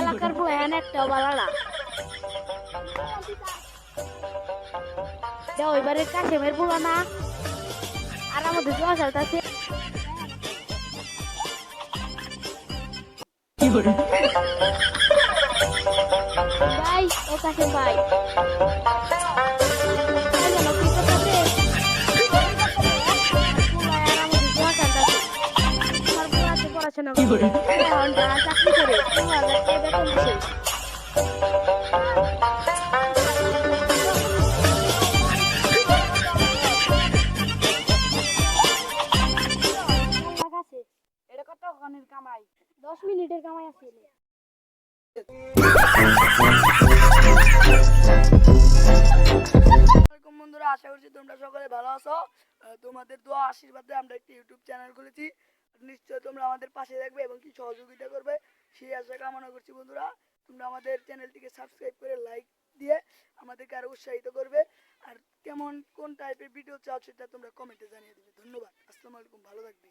এলাকার বয়ান একটা বালাড়া যা ওইবারে কাশেমের বুড়ো না। আর আমাদের জোয়া চালতাছে ভাই ও কাশেম ভাই। পড়াশোনা করে। এখন তারা চাকরি করে পনেরো হাজার টাকা বেতন দিছে। আছে। এটা কামাই দশ মিনিটের কামাই আছে বন্ধুরা আশা করছি তোমরা সকলে ভালো আছো তোমাদের দোয়া আশীর্বাদে আমরা একটি ইউটিউব চ্যানেল খুলেছি নিশ্চয় তোমরা আমাদের পাশে থাকবে এবং কি সহযোগিতা করবে, সেই আশা কামনা করছি বন্ধুরা। তোমরা আমাদের চ্যানেলটিকে সাবস্ক্রাইব করে লাইক দিয়ে আমাদেরকে আরও উৎসাহিত করবে। আর কেমন কোন টাইপের ভিডিও চাও সেটা তোমরা কমেন্টে জানিয়ে দেবে। ধন্যবাদ। আসসালামু আলাইকুম। ভালো থাকবে।